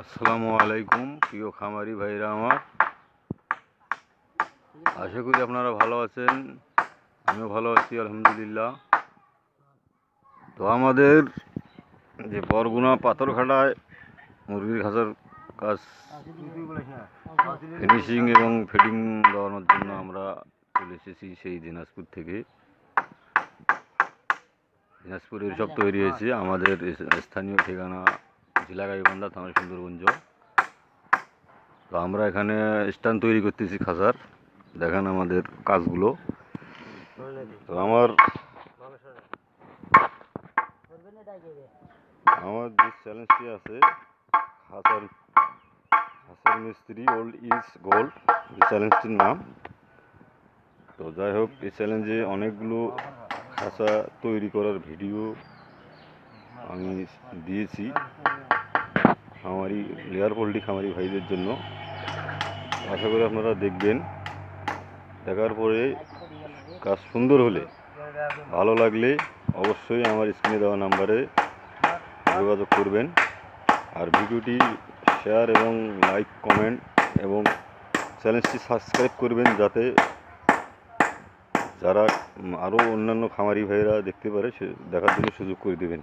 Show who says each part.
Speaker 1: আসসালামু আলাইকুম, প্রিয় খামারি ভাইরা আমার। আশা করি আপনারা ভালো আছেন, আমিও ভালো আছি, আলহামদুলিল্লাহ। তো আমাদের যে বরগুনা পাথরঘাটায় মুরগির খাঁচার কাজ ফিনিশিং এবং ফিডিং দেওয়ানোর জন্য আমরা চলে এসেছি সেই দিনাজপুর থেকে। দিনাজপুরের সব তৈরি হয়েছে, আমাদের স্থানীয় ঠিকানা জেলা গাইবান্ধা থানা সুন্দরগঞ্জ। তো আমরা এখানে স্ট্যান্ড তৈরি করতেছি খাঁচার দেখেন আমাদের কাজগুলো। তো আমার আমার যে চ্যালেঞ্জটি আছে খাঁচার খাঁচার মিস্ত্রি ওল্ড ইজ গোল্ড, এই চ্যালেঞ্জটির নাম। তো যাই হোক, এই চ্যালেঞ্জে অনেকগুলো খাঁচা তৈরি করার ভিডিও আমি দিয়েছি। খামারি, লেয়ার পোল্ট্রি খামারি ভাইদের জন্য। আশা করি আপনারা দেখবেন। দেখার পরে কাজ সুন্দর হলে, ভালো লাগলে অবশ্যই আমার স্ক্রিনে দেওয়া নাম্বারে যোগাযোগ করবেন। আর ভিডিওটি শেয়ার এবং লাইক, কমেন্ট এবং চ্যানেলটি সাবস্ক্রাইব করবেন যাতে যারা আরও অন্যান্য খামারি ভাইরা দেখতে পারে, সে দেখার জন্য সুযোগ করে দেবেন।